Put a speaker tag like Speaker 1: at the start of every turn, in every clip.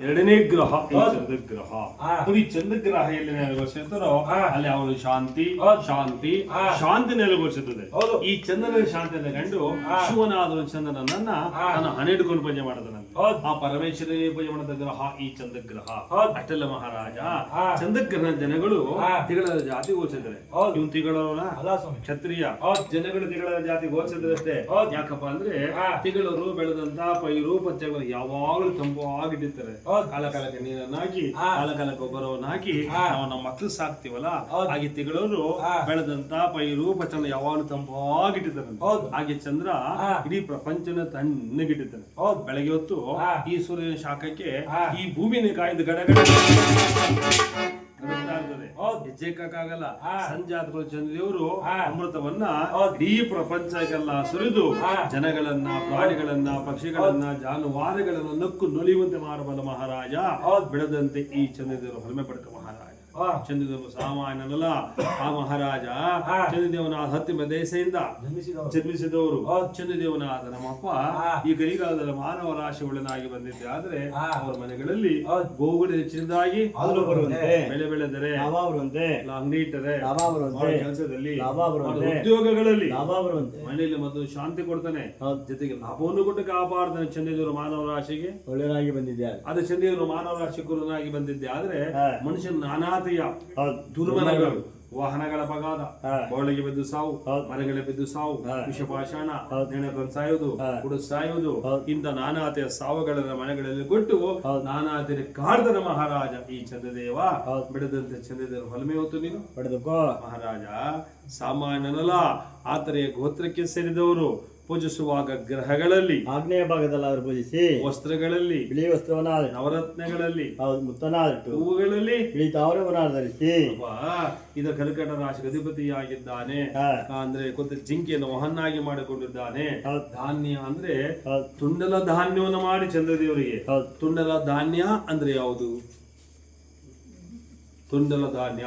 Speaker 1: ಎರಡನೇ ಗ್ರಹ. ಚಂದ್ರಗ್ರಹ. ನೋಡಿ ಚಂದ್ರಗ್ರಹ ಎಲ್ಲಿ
Speaker 2: ನೆಲೆಗೊಳಿಸಿರ್ತಾರೋ.
Speaker 1: ಅಲ್ಲಿ ಅವನು ಶಾಂತಿ. ಶಾಂತಿ. ಶಾಂತಿ ನೆಲೆಗೊಳಿಸುತ್ತದೆ
Speaker 2: ಹೌದು.
Speaker 1: ಈ ಚಂದ್ರನ ಶಾಂತಿಯನ್ನು ಕಂಡು. ಶಿವನಾದ ಚಂದ್ರನನ್ನ. ನಾನು ಹಣೆಡ್ಕೊಂಡು ಪೂಜೆ
Speaker 2: ಮಾಡಿದನ.
Speaker 1: ಆ ಪರಮೇಶ್ವರನೇ ಪೂಜೆ ಮಾಡಿದ ಗ್ರಹ ಈ ಚಂದ್ರಗ್ರಹ. ಅಷ್ಟೆಲ್ಲ ಮಹಾರಾಜ. ಚಂದ್ರಗ್ರಹ ಜನಗಳು. ತಿಗಳ ಜಾತಿ ಹೋಲಿಸಿದ್ರೆ ಇವನು ತಿಗಳವನ ಕ್ಷತ್ರಿಯ. ಜನಗಳು ತಿಗಳ ಜಾತಿ
Speaker 2: ಹೌದು.
Speaker 1: ಯಾಕಪ್ಪ ಅಂದ್ರೆ. ತಿಗಳರು ಬೆಳೆದಂತ ಪೈರು ಪಚ್ಚಗಳು ಯಾವಾಗಲೂ ತಂಪಾಗಿಟ್ಟಿರ್ತಾರೆ. ಕಾಲ ಕಾಲಕ್ಕೆ ನೀರನ್ನ
Speaker 2: ಹಾಕಿ
Speaker 1: ಕಾಲ ಗೊಬ್ಬರವನ್ನು ಹಾಕಿ. ನಾವು ನಮ್ಮ ಮಕ್ಕಳು ಸಾಕ್ತಿವಲ್ಲ
Speaker 2: ಹೌದು.
Speaker 1: ಹಾಗೆ ತಿಗಳವರು. ಬೆಳೆದಂತ ಪೈರು ಪಚನ ಯಾವಾಗಲೂ ತಂಪಾಗಿಟ್ಟಿದ್ದಾರೆ
Speaker 2: ಹೌದು.
Speaker 1: ಹಾಗೆ ಚಂದ್ರ
Speaker 2: ಹಾ.
Speaker 1: ಇಡೀ ಪ್ರಪಂಚನ ತಣ್ಣಗಿಟ್ಟಿದ್ದಾನೆ
Speaker 2: ಹೌದು.
Speaker 1: ಬೆಳಗ್ಗೆ ಹೊತ್ತು. ಈ ಸೂರ್ಯನ ಶಾಖಕ್ಕೆ. ಈ ಭೂಮಿನ ಕಾಯ್ದು ಗಡಗಡ ನಡುಗ್ತಾ
Speaker 2: ಸಂಜಾತ.
Speaker 1: ಸಂಜಾತಗಳು ಚಂದ್ರದೇವರು ಅಮೃತವನ್ನ. ಇಡೀ ಪ್ರಪಂಚಕ್ಕೆಲ್ಲ ಸುರಿದು. ಜನಗಳನ್ನ ಪ್ರಾಣಿಗಳನ್ನ ಪಕ್ಷಿಗಳನ್ನ ಜಾನುವಾರುಗಳನ್ನು ನಕ್ಕು ನೊಲಿಯುವಂತೆ ಮಾಡಬಲ್ಲ ಮಹಾರಾಜ. ಬೆಳೆದಂತೆ ಈ ಚಂದ್ರದೇವರು ಹೊಲಮೆ ಪಡ್ಕ ಮಹಾರಾಜ
Speaker 2: ಹಾ.
Speaker 1: ಚಂದ್ರದೇವರು ಸಾಮಾನ್ಯನಲ್ಲ. ಆ ಮಹಾರಾಜ ಚಂದ್ರದೇವನ ಹತ್ತಿಮ ದೇಶದಿಂದ
Speaker 2: ಜನ್ಮಿಸಿದವರು. ಚಂದ್ರದೇವನ
Speaker 1: ಆದ ನಮ್ಮಪ್ಪ. ಈ ಗರಿಗಾಲದಲ್ಲಿ ಮಾನವ ರಾಶಿ ಒಳ್ಳೆನಾಗಿ ಬಂದಿದ್ದೆ. ಆದ್ರೆ. ಅವರ ಮನೆಗಳಲ್ಲಿ
Speaker 2: ಹೌದು.
Speaker 1: ಗೋಗುಗಳು ಹೆಚ್ಚಿನದಾಗಿ ಬೆಳೆ ಬೆಳೆದರೆ ಅಂಗಡಿ ಇಟ್ಟರೆ ಕೆಲಸದಲ್ಲಿ ಉದ್ಯೋಗಗಳಲ್ಲಿ ಮನೆಯಲ್ಲಿ ಮತ್ತು ಶಾಂತಿ ಕೊಡ್ತಾನೆ. ಜೊತೆಗೆ ಲಾಭವನ್ನು ಕೊಟ್ಟು ಕಾಪಾಡ್ತಾನೆ ಚಂದ್ರದೇವರು ಮಾನವ ರಾಶಿಗೆ.
Speaker 3: ಒಳ್ಳೆಯದಾಗಿ ಬಂದಿದ್ದೆ
Speaker 1: ಅದು ಚಂದ್ರದೇವರು ಮಾನವ ರಾಶಿ ಕುರುನಾಗಿ ಬಂದಿದ್ದೆ. ಆದ್ರೆ ಮನುಷ್ಯನ ನಾನಾತೆಯ
Speaker 3: ಹೌದು
Speaker 1: ದುರ್ಮನಗಳು ವಾಹನಗಳ ಬಗಾದ ಬೌಳಿಗೆ ಬಿದ್ದು ಸಾವು. ಮರಗಳ ಬಿದ್ದು ಸಾವು. ವಿಷಪಾಷಾಣ. ನೆನೆಕೊಂಡು ಸಾಯುವುದು ಕುಡು ಸಾಯುವುದು. ಇಂಥ ನಾನಾತೆಯ ಸಾವುಗಳನ್ನ ಮನೆಗಳಲ್ಲಿ ಕೊಟ್ಟು. ನಾನಾತೆಯ ಕಾಡ್ದನ ಮಹಾರಾಜ ಈ ಚಂದ್ರದೇವ. ಬಿಡದಂತೆ ಚಂದ್ರದೇವ ಹೊಲಮೆ ಹೊತ್ತು ನೀನು
Speaker 3: ಪಡೆದುಕೋ
Speaker 1: ಮಹಾರಾಜ ಸಾಮಾನ್ಯನಲ್ಲ ಆತರೆಯ ಗೋತ್ರಕ್ಕೆ ಸೇರಿದವರು ಪೂಜಿಸುವಾಗ ಗ್ರಹಗಳಲ್ಲಿ
Speaker 3: ಆಗ್ನೇಯ ಭಾಗದಲ್ಲಾದ್ರೂ ಪೂಜಿಸಿ
Speaker 1: ವಸ್ತ್ರಗಳಲ್ಲಿ
Speaker 3: ಬಿಳಿ ವಸ್ತ್ರವನ್ನ
Speaker 1: ನವರತ್ನಗಳಲ್ಲಿ
Speaker 3: ಹೌದು ಮುತ್ತನಾದಿಟ್ಟು
Speaker 1: ಹೂವುಗಳಲ್ಲಿ
Speaker 3: ಬಿಳಿ ತಾವರವನ್ನ ಧರಿಸಿ
Speaker 1: ಇದು ಕರ್ಕಟ ರಾಶಿ ಅಧಿಪತಿಯಾಗಿದ್ದಾನೆ. ಅಂದ್ರೆ ಕೊಂತ ಜಿಂಕೆಯನ್ನು ವಹನ್ನಾಗಿ ಮಾಡಿಕೊಂಡಿದ್ದಾನೆ. ಧಾನ್ಯ ಅಂದ್ರೆ ತುಂಡಲ ಧಾನ್ಯವನ್ನು ಮಾಡಿ ಚಂದ್ರದೇವರಿಗೆ. ತುಂಡಲ ಧಾನ್ಯ ಅಂದ್ರೆ ಯಾವುದು? ತುಂಡಲ ಧಾನ್ಯ.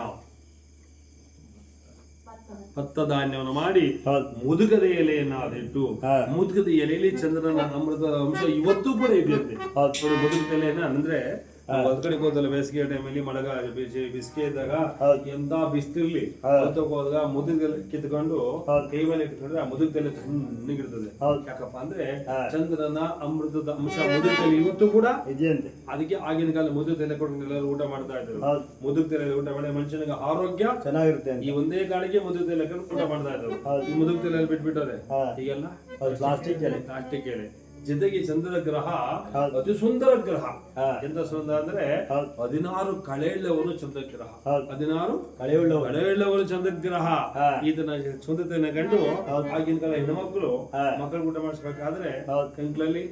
Speaker 1: ಭತ್ತ ಧಾನ್ಯವನ್ನು ಮಾಡಿ
Speaker 3: ಮುದುಗದ
Speaker 1: ಮುದುಕದ ಎಲೆಯನ್ನ ಅದಿಟ್ಟು
Speaker 3: ಮುದುಗದ
Speaker 1: ಮುದುಕದ ಎಲೆಯಲ್ಲಿ ಚಂದ್ರನ ಅಮೃತ ಅಂಶ ಇವತ್ತು ಕೂಡ ಇದೆಯಂತೆ ಮುದುಗದ ಎಲೆಯನ್ನ ಅಂದ್ರೆ ಹೊರಗಡೆ ಹೋದಲ್ಲ ಬೇಸಿಗೆ ಟೈಮಲ್ಲಿ ಮಳೆಗಾಲ ಬಿಸಿಗೆ ಇದ್ದಾಗ. ಎಂತ ಬಿಸ್ತಿರ್ಲಿ ಹೋದಾಗ ಮುದುಗಲ್ ಕಿತ್ಕೊಂಡು. ಕೈ ಮೇಲೆ ಇಟ್ಕೊಂಡ್ರೆ ಆ ಮುದುಕದಲ್ಲಿ ತಣ್ಣಗಿರ್ತದೆ. ಯಾಕಪ್ಪ ಅಂದ್ರೆ ಚಂದ್ರನ ಅಮೃತದ ಅಂಶ ಮುದುಕಲ್ಲಿ ಇವತ್ತು ಕೂಡ
Speaker 3: ಇದೆಯಂತೆ.
Speaker 1: ಅದಕ್ಕೆ ಆಗಿನ ಕಾಲ ಮುದುಗ ತಲೆ ಕೊಡ್ಕೊಂಡು ಎಲ್ಲರೂ ಊಟ ಮಾಡ್ತಾ ಇದ್ರು
Speaker 3: ಮುದುಗ
Speaker 1: ಮುದುಕ ತಲೆ ಊಟ ಮಾಡಿ ಮನುಷ್ಯನಿಗೆ ಆರೋಗ್ಯ
Speaker 3: ಚೆನ್ನಾಗಿರುತ್ತೆ
Speaker 1: ಈ ಒಂದೇ ಗಾಳಿಗೆ ಮುದುಕ ತಲೆ ಊಟ ಮಾಡ್ತಾ ಇದ್ರು ಈ ಮುದುಕ ತಲೆಯಲ್ಲಿ ಬಿಟ್ಬಿಟ್ಟವ್ರೆ. ಈಗೆಲ್ಲ
Speaker 3: ಪ್ಲಾಸ್ಟಿಕ್ ಎಲೆ
Speaker 1: ಪ್ಲಾಸ್ಟಿಕ್ ಎಲೆ ಜೊತೆಗೆ ಚಂದ್ರ ಗ್ರಹ ಅತಿ ಸುಂದರ ಗ್ರಹ. ಎಂತ ಸುಂದರ ಅಂದ್ರೆ
Speaker 3: ಹೌದು.
Speaker 1: ಹದಿನಾರು ಕಳೆಯುಳ್ಳವನು ಚಂದ್ರಗ್ರಹ
Speaker 3: ಗ್ರಹ
Speaker 1: ಹದಿನಾರು
Speaker 3: ಕಳೆಯುಳ್ಳವ
Speaker 1: ಕಳೆಯುಳ್ಳವನು ಚಂದ್ರಗ್ರಹ
Speaker 3: ಗ್ರಹ
Speaker 1: ಇದನ್ನ ಸುಂದರತೆಯನ್ನ ಕಂಡು. ಆಗಿನ ಕಾಲ ಹೆಣ್ಮಕ್ಳು
Speaker 3: ಹಾ.
Speaker 1: ಮಕ್ಕಳು ಊಟ ಮಾಡಿಸ್ಬೇಕಾದ್ರೆ. ಕಂಕ್ಲಲ್ಲಿ.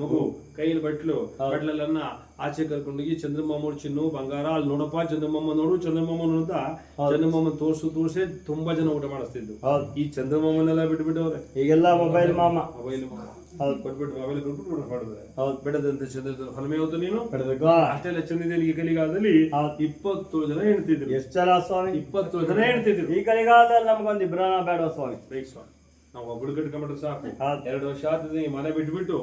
Speaker 1: ಮಗು ಕೈಯಲ್ಲಿ ಬಟ್ಲು
Speaker 3: ಬಟ್ಲಲ್ಲನ್ನ
Speaker 1: ಬಟ್ಲನ್ನ ಆಚೆ ಕರ್ಕೊಂಡೋಗಿ ಚಂದ್ರಮಾಮ ಚಿನ್ನು ಬಂಗಾರ ಅಲ್ಲಿ ನೋಡಪ್ಪ ಚಂದ್ರಮಾಮ ನೋಡು ಚಂದ್ರಮಾಮ
Speaker 3: ಹೌದು.
Speaker 1: ಚಂದ್ರಮಾಮ ತೋರ್ಸು ತೋರ್ಸೆ ತುಂಬಾ ಜನ ಊಟ
Speaker 3: ಮಾಡಿಸ್ತಿದ್ರು
Speaker 1: ಈ ಚಂದ್ರಮಾಮನೆಲ್ಲ ಬಿಟ್ಬಿಟ್ಟವ್ರೆ
Speaker 3: ಈಗೆಲ್ಲ ಮೊಬೈಲ್ ಮಾಮ
Speaker 1: ಮೊಬೈಲ್
Speaker 3: ಹೌದು.
Speaker 1: ಕೊಟ್ಬಿಟ್ಟು ಮೊಬೈಲ್
Speaker 3: ಹೌದು.
Speaker 1: ಹೊಲಮೆ ನೀನು? ಅಷ್ಟೆಲ್ಲ ಈ ಕಲಿಗಾಲದಲ್ಲಿ. ಇಪ್ಪತ್ತೇಳು ಜನ ಹೇಳ್ತಿದ್ರು
Speaker 3: ಎಷ್ಟು ಜನ ಸ್ವಾಮಿ?
Speaker 1: ಇಪ್ಪತ್ತೇಳು ಜನ ಹೇಳ್ತಿದ್ರು
Speaker 3: ಈ ಕಲಿಗಾಲದಲ್ಲಿ ನಮ್ಗೊಂದು ಇಬ್ರಾನ ಬೇಡ ಸ್ವಾಮಿ?
Speaker 1: ಸ್ವಾಮಿ. ನಾವು ಒಬ್ಬಳು ಕಟ್ಕೊಂಡ್ಬಿಟ್ರೆ ಸಾಕು. ಎರಡು ವರ್ಷ ಆಗ್ತದೆ ಈ ಮನೆ ಬಿಟ್ಬಿಟ್ಟು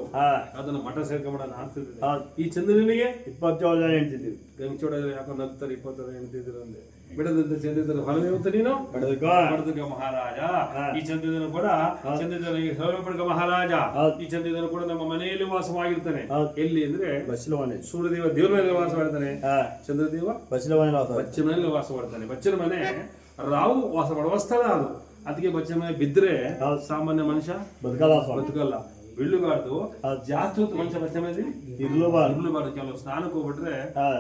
Speaker 1: ಅದನ್ನ ಮಠ ಸೇರ್ಕೊಂಬಿಡೋಣ ಅನ್ಸ್ತಿದೆ
Speaker 3: ಹೌದು.
Speaker 1: ಈ ಚಂದ್ರನಿಗೆ
Speaker 3: ಇಪ್ಪತ್ತೇಳು ಜನ ಹೇಳ್ತಿದ್ದೀವಿ
Speaker 1: ಗಂಚೋಡಲ್ಲಿ ಯಾಕೋ ನಗ್ತಾರೆ ಇಪ್ಪತ್ತೇಳು ಹೆಣ್ತಿದ್ರು ಅಂದೆ. ಬಿಡದಂತ ಚಂದ್ರದರ ಹೊಲಮೆ ಹೊತ್ತು ನೀನು?
Speaker 3: ಪಡೆದುಕ
Speaker 1: ಮಹಾರಾಜ.
Speaker 3: ಈ
Speaker 1: ಚಂದ್ರನ ಕೂಡ ಚಂದ್ರನಿಗೆ ಪಡೆದ ಮಹಾರಾಜ. ಈ ಚಂದ್ರನ ಕೂಡ ನಮ್ಮ ಮನೆಯಲ್ಲಿ ವಾಸವಾಗಿರ್ತಾನೆ. ಎಲ್ಲಿ ಅಂದ್ರೆ
Speaker 3: ಬಸಲವನೆ
Speaker 1: ಸೂರ್ಯದೇವ ದೇವರ ಮೇಲೆ ವಾಸ ಮಾಡ್ತಾನೆ ಚಂದ್ರದೇವ
Speaker 3: ಬಸ್ಲವನೆ ವಾಸ
Speaker 1: ಬಚ್ಚ ಮನೆಯಲ್ಲಿ ವಾಸ ಮಾಡ್ತಾನೆ ಬಚ್ಚನ ಮನೆ ರಾವು ವಾಸ ಮಾಡುವ ಸ್ಥಳ ಅದು. ಅದಕ್ಕೆ ಬಚ್ಚ ಮನೆ ಬಿದ್ರೆ. ಸಾಮಾನ್ಯ ಮನುಷ್ಯ
Speaker 3: ಬದುಕಲ್ಲ
Speaker 1: ಬದುಕಲ್ಲ. ಬೀಳಬಾರ್ದು. ಜಾಸ್ತಿ ಹೊತ್ತು ಮನುಷ್ಯ ಬಚ್ಚ ಮನೆ
Speaker 3: ಇರ್ಲೂಬಾರ್ದು.
Speaker 1: ಇರ್ಲಬಾರ್ದು. ಕೆಲವು ಸ್ನಾನಕ್ಕೆ ಹೋಗ್ಬಿಟ್ರೆ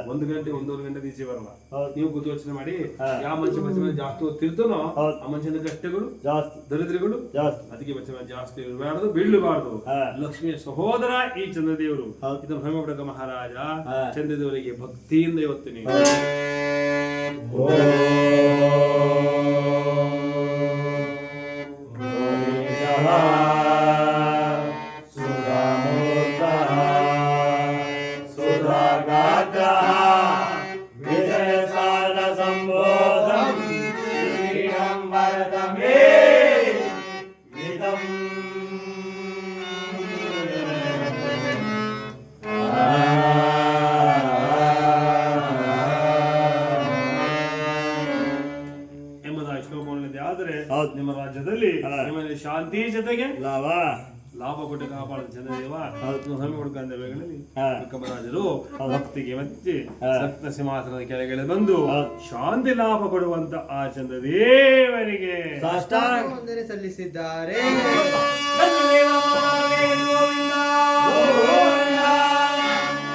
Speaker 1: ಒಂದು ಗಂಟೆ ಒಂದೂವರೆ ಗಂಟೆ ಈಚೆ ಬರಲ್ಲ. ನೀವು ಕೂತು ಯೋಚನೆ ಮಾಡಿ ಯಾವ ಮನುಷ್ಯ ಬಚ್ಚ ಮನೆ ಜಾಸ್ತಿ ಹೊತ್ತಿರ್ತಾನೋ. ಆ ಮನುಷ್ಯನ ಕಷ್ಟಗಳು
Speaker 3: ಜಾಸ್ತಿ.
Speaker 1: ದರಿದ್ರಗಳು
Speaker 3: ಜಾಸ್ತಿ.
Speaker 1: ಅದಕ್ಕೆ ಬಚ್ಚ ಮನೆ ಜಾಸ್ತಿ ಇರಬಾರ್ದು ಬೀಳಬಾರ್ದು. ಲಕ್ಷ್ಮಿಯ ಸಹೋದರ ಈ ಚಂದ್ರದೇವರು.
Speaker 3: ಇದು
Speaker 1: ಇದನ್ನು ಹೆಮ್ಮಪಡಕ ಮಹಾರಾಜ. ಚಂದ್ರದೇವರಿಗೆ ಭಕ್ತಿಯಿಂದ ಇವತ್ತು ನೀವು
Speaker 3: ಆ
Speaker 1: ಶಾಂತಿ ಜೊತೆಗೆ
Speaker 3: ಲಾಭ.
Speaker 1: ಲಾಭ ಕೊಟ್ಟು ಕಾಪಾಡ ಜನದೇವ ಸ್ವಾಮಿ ಹುಡುಕಂದ. ಕಮರಾಜರು ಭಕ್ತಿಗೆ
Speaker 3: ಮತ್ತೆ.
Speaker 1: ಸಪ್ತ ಸಿಂಹಾಸನದ ಕೆಳಗಡೆ ಬಂದು ಶಾಂತಿ ಲಾಭ ಕೊಡುವಂತ ಆ ಚಂದ್ರದೇವರಿಗೆ
Speaker 2: ಸಲ್ಲಿಸಿದ್ದಾರೆ.